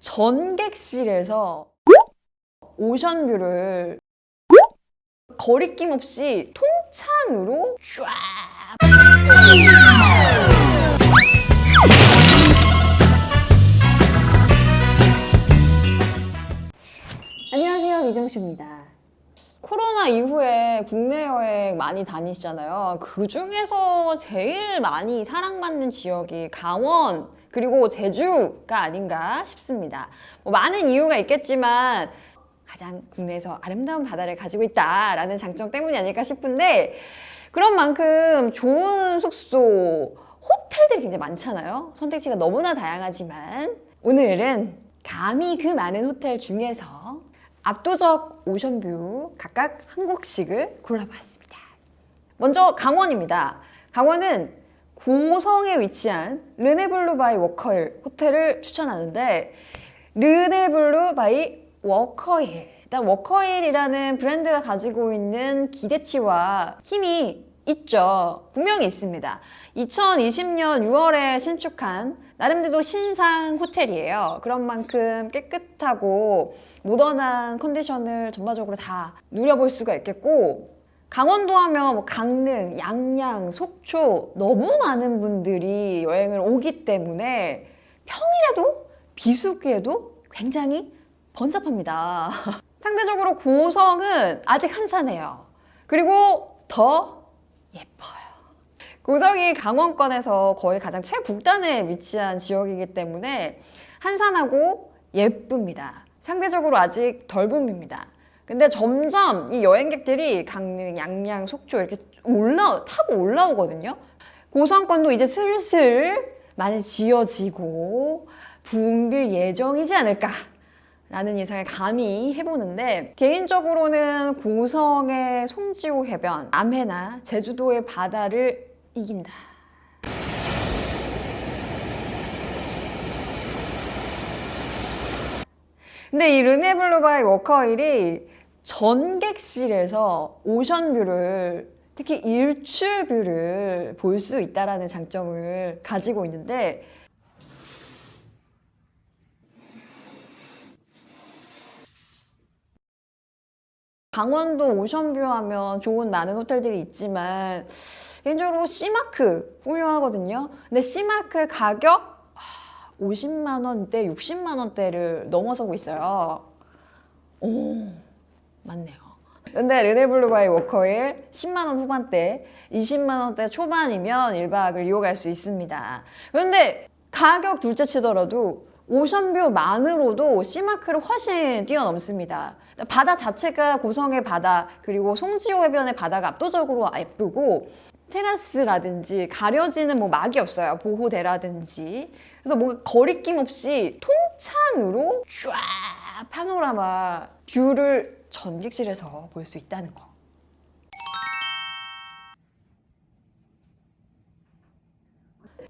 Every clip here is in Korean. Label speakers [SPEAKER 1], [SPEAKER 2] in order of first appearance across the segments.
[SPEAKER 1] 전객실에서 오션뷰를 거리낌 없이 통창으로 쫙 안녕하세요 이정수입니다. 코로나 이후에 국내 여행 많이 다니시잖아요. 그 중에서 제일 많이 사랑받는 지역이 강원 그리고 제주가 아닌가 싶습니다. 뭐 많은 이유가 있겠지만 가장 국내에서 아름다운 바다를 가지고 있다라는 장점 때문이 아닐까 싶은데 그런 만큼 좋은 숙소, 호텔들이 굉장히 많잖아요. 선택지가 너무나 다양하지만 오늘은 감히 그 많은 호텔 중에서 압도적 오션뷰 각각 한 곳씩을 골라봤습니다. 먼저 강원입니다. 강원은 고성에 위치한 르네블루 바이 워커힐 호텔을 추천하는데 르네블루 바이 워커힐 일단 워커힐이라는 브랜드가 가지고 있는 기대치와 힘이 있죠. 분명히 있습니다. 2020년 6월에 신축한 나름대로 신상 호텔이에요. 그런 만큼 깨끗하고 모던한 컨디션을 전반적으로 다 누려볼 수가 있겠고 강원도 하면 뭐 강릉, 양양, 속초 너무 많은 분들이 여행을 오기 때문에 평일에도 비수기에도 굉장히 번잡합니다. 상대적으로 고성은 아직 한산해요. 그리고 더 예뻐요. 고성이 강원권에서 거의 가장 최북단에 위치한 지역이기 때문에 한산하고 예쁩니다. 상대적으로 아직 덜 붐빕니다. 근데 점점 이 여행객들이 강릉, 양양, 속초 이렇게 올라 타고 올라오거든요. 고성권도 이제 슬슬 많이 지어지고 붐빌 예정이지 않을까. 라는 예상을 감히 해보는데 개인적으로는 고성의 송지호 해변, 남해나 제주도의 바다를 이긴다. 근데 이 르네블루바의 워커힐이 전객실에서 오션뷰를 특히 일출뷰를 볼 수 있다라는 장점을 가지고 있는데 강원도 오션뷰 하면 좋은 많은 호텔들이 있지만 개인적으로 C마크 훌륭하거든요. 근데 C마크 가격 50만 원대, 60만 원대를 넘어서고 있어요. 오, 맞네요. 근데 르네블루가의 워커힐 10만 원 후반대, 20만 원대 초반이면 1박을 이용할 수 있습니다. 그런데 가격 둘째 치더라도 오션뷰만으로도 C마크를 훨씬 뛰어넘습니다. 바다 자체가 고성의 바다 그리고 송지호 해변의 바다가 압도적으로 예쁘고 테라스라든지 가려지는 뭐 막이 없어요. 보호대라든지. 그래서 뭔가 거리낌 없이 통창으로 쫙 파노라마 뷰를 전객실에서 볼 수 있다는 거.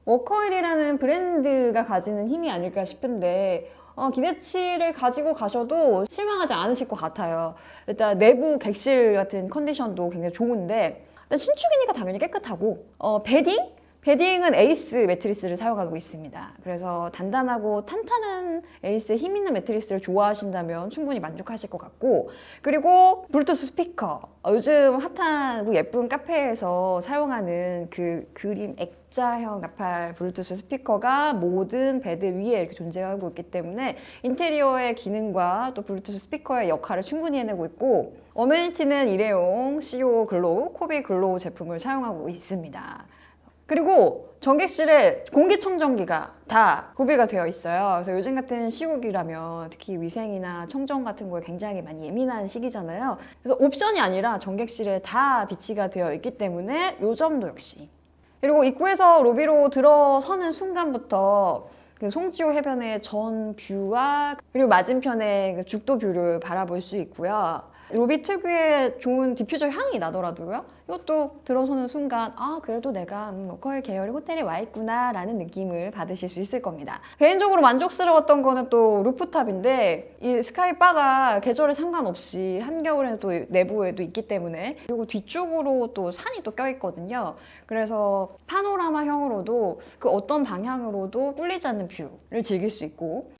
[SPEAKER 1] 워커힐이라는 브랜드가 가지는 힘이 아닐까 싶은데 어, 기대치를 가지고 가셔도 실망하지 않으실 것 같아요. 일단 내부 객실 같은 컨디션도 굉장히 좋은데 일단 신축이니까 당연히 깨끗하고 어, 베딩? 베딩은 에이스 매트리스를 사용하고 있습니다. 그래서 단단하고 탄탄한 에이스의 힘 있는 매트리스를 좋아하신다면 충분히 만족하실 것 같고 그리고 블루투스 스피커 어, 요즘 핫한 그 예쁜 카페에서 사용하는 그 그림 액자형 나팔 블루투스 스피커가 모든 베드 위에 이렇게 존재하고 있기 때문에 인테리어의 기능과 또 블루투스 스피커의 역할을 충분히 해내고 있고 어메니티는 일회용 CO 글로우, 코비 글로우 제품을 사용하고 있습니다. 그리고 전객실에 공기청정기가 다 구비가 되어 있어요. 그래서 요즘 같은 시국이라면 특히 위생이나 청정 같은 거에 굉장히 많이 예민한 시기잖아요. 그래서 옵션이 아니라 전객실에 다 비치가 되어 있기 때문에 요 점도 역시. 그리고 입구에서 로비로 들어서는 순간부터 그 송지호 해변의 전 뷰와 그리고 맞은편에 그 죽도 뷰를 바라볼 수 있고요. 로비 특유의 좋은 디퓨저 향이 나더라고요. 이것도 들어서는 순간 아 그래도 내가 음, 로컬 계열의 호텔에 와 있구나 라는 느낌을 받으실 수 있을 겁니다. 개인적으로 만족스러웠던 거는 또 루프탑인데 이 스카이바가 계절에 상관없이 한겨울에는 또 내부에도 있기 때문에 그리고 뒤쪽으로 또 산이 또 껴있거든요. 그래서 파노라마형으로도 그 어떤 방향으로도 꿀리지 않는 뷰를 즐길 수 있고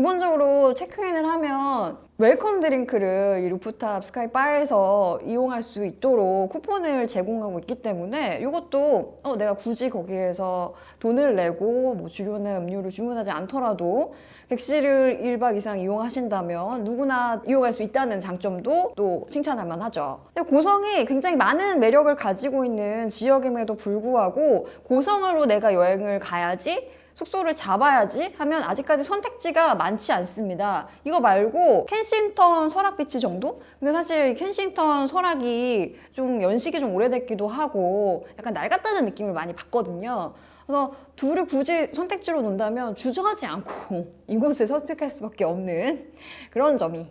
[SPEAKER 1] 기본적으로 체크인을 하면 웰컴 드링크를 이 루프탑 스카이 바에서 이용할 수 있도록 쿠폰을 제공하고 있기 때문에 이것도 어, 내가 굳이 거기에서 돈을 내고 뭐 주류나 음료를 주문하지 않더라도 객실을 1박 이상 이용하신다면 누구나 이용할 수 있다는 장점도 또 칭찬할 만하죠. 고성이 굉장히 많은 매력을 가지고 있는 지역임에도 불구하고 고성으로 내가 여행을 가야지 숙소를 잡아야지 하면 아직까지 선택지가 많지 않습니다. 이거 말고 켄싱턴 설악비치 정도? 근데 사실 켄싱턴 설악이 좀 연식이 좀 오래됐기도 하고 약간 낡았다는 느낌을 많이 받거든요. 그래서 둘을 굳이 선택지로 놓는다면 주저하지 않고 이곳을 선택할 수밖에 없는 그런 점이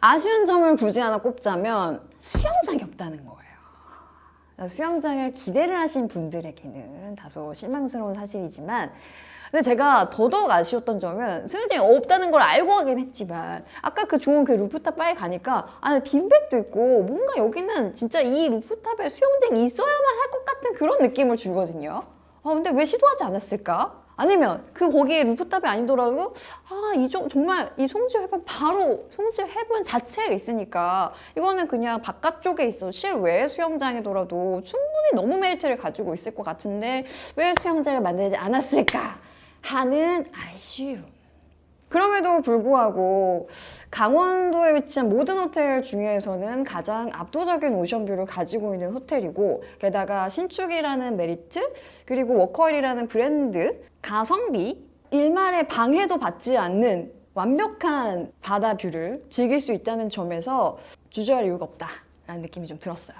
[SPEAKER 1] 아쉬운 점을 굳이 하나 꼽자면 수영장이 없다는 거예요. 수영장을 기대를 하신 분들에게는 다소 실망스러운 사실이지만 근데 제가 더더욱 아쉬웠던 점은 수영장이 없다는 걸 알고 가긴 했지만 아까 그 좋은 그 루프탑 바에 가니까 안에 빈백도 있고 뭔가 여기는 진짜 이 루프탑에 수영장이 있어야만 할 것 같은 그런 느낌을 주거든요. 아 근데 왜 시도하지 않았을까? 아니면 그 거기에 루프탑이 아니더라도 아이 정말 이 송지효 해변 바로 송지효 해변 자체에 있으니까 이거는 그냥 바깥쪽에 있어 실외 수영장이더라도 충분히 너무 메리트를 가지고 있을 것 같은데 왜 수영장을 만들지 않았을까 하는 아쉬움. 그럼에도 불구하고 강원도에 위치한 모든 호텔 중에서는 가장 압도적인 오션뷰를 가지고 있는 호텔이고 게다가 신축이라는 메리트 그리고 워커힐이라는 브랜드 가성비 일말의 방해도 받지 않는 완벽한 바다 뷰를 즐길 수 있다는 점에서 주저할 이유가 없다라는 느낌이 좀 들었어요.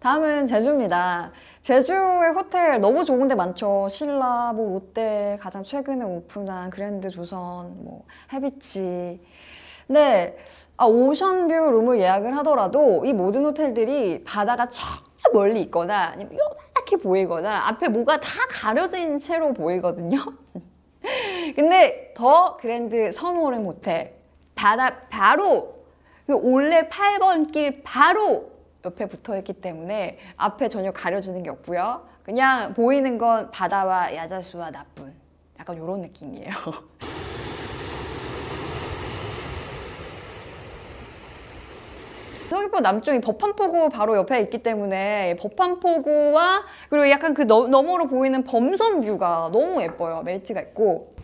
[SPEAKER 1] 다음은 제주입니다. 제주의 호텔 너무 좋은 데 많죠. 신라, 뭐 롯데, 가장 최근에 오픈한 그랜드 조선, 뭐 해비치. 근데 아, 오션뷰 룸을 예약을 하더라도 이 모든 호텔들이 바다가 저 멀리 있거나 아니면 요렇게 보이거나 앞에 뭐가 다 가려진 채로 보이거든요. 근데 더 그랜드 서모름 호텔 바다 바로 그 올레 8번 길 바로 옆에 붙어 있기 때문에 앞에 전혀 가려지는 게 없고요. 그냥 보이는 건 바다와 야자수와 나뿐. 약간 이런 느낌이에요. 서귀포 남쪽이 법한포구 바로 옆에 있기 때문에 법한포구와 그리고 약간 그 너, 너머로 보이는 범선 뷰가 너무 예뻐요. 멜트가 있고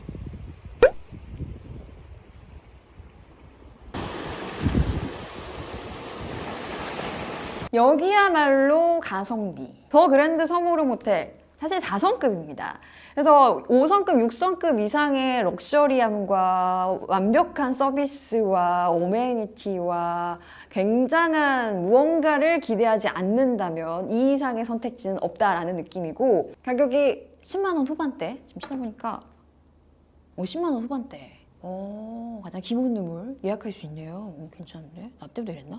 [SPEAKER 1] 여기야말로 가성비. 더 그랜드 서모름 호텔. 사실 4성급입니다. 그래서 5성급, 6성급 이상의 럭셔리함과 완벽한 서비스와 오메니티와 굉장한 무언가를 기대하지 않는다면 이 이상의 선택지는 없다라는 느낌이고 가격이 10만 원 후반대. 지금 찾아보니까 50만 원 후반대. 어, 가장 기본 룸을 예약할 수 있네요. 오, 괜찮은데? 나 때도 이랬나?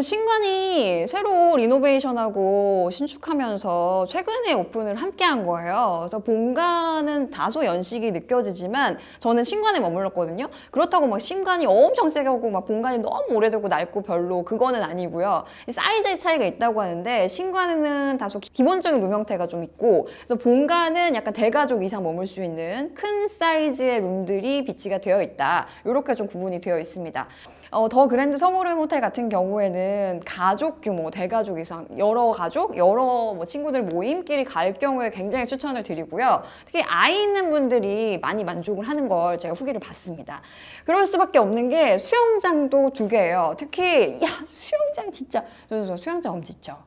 [SPEAKER 1] 신관이 새로 리노베이션하고 신축하면서 최근에 오픈을 함께 한 거예요. 그래서 본관은 다소 연식이 느껴지지만 저는 신관에 머물렀거든요. 그렇다고 막 신관이 엄청 세게 하고 막 본관이 너무 오래되고 낡고 별로 그거는 아니고요. 사이즈의 차이가 있다고 하는데 신관에는 다소 기본적인 룸 형태가 좀 있고 그래서 본관은 약간 대가족 이상 머물 수 있는 큰 사이즈의 룸들이 비치가 되어 있다. 이렇게 좀 구분이 되어 있습니다. 어, 더 그랜드 서머름 호텔 같은 경우에는 가족 규모, 대가족 이상, 여러 가족, 여러 뭐 친구들 모임끼리 갈 경우에 굉장히 추천을 드리고요. 특히 아이 있는 분들이 많이 만족을 하는 걸 제가 후기를 봤습니다. 그럴 수밖에 없는 게 수영장도 두 개예요. 특히 야 수영장 진짜 저는 수영장 엄지 있죠.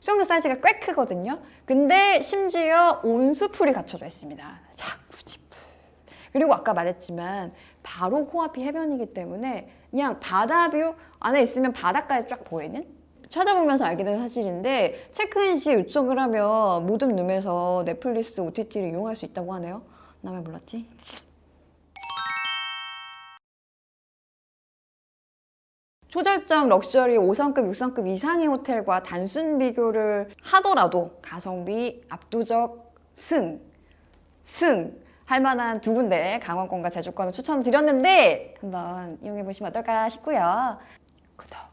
[SPEAKER 1] 수영장 사이즈가 꽤 크거든요. 근데 심지어 온수풀이 갖춰져 있습니다. 자쿠지풀. 그리고 아까 말했지만 바로 코앞이 해변이기 때문에 그냥 바다 뷰 안에 있으면 바닷가에 쫙 보이는 찾아보면서 알게 된 사실인데 체크인 시 요청을 하면 모든 룸에서 넷플릭스 OTT를 이용할 수 있다고 하네요. 나 왜 몰랐지? 초절정 럭셔리 5성급, 6성급 이상의 호텔과 단순 비교를 하더라도 가성비 압도적 승, 승 할 만한 두 군데 강원권과 제주권을 추천드렸는데 한번 이용해 보시면 어떨까 싶고요. 구독.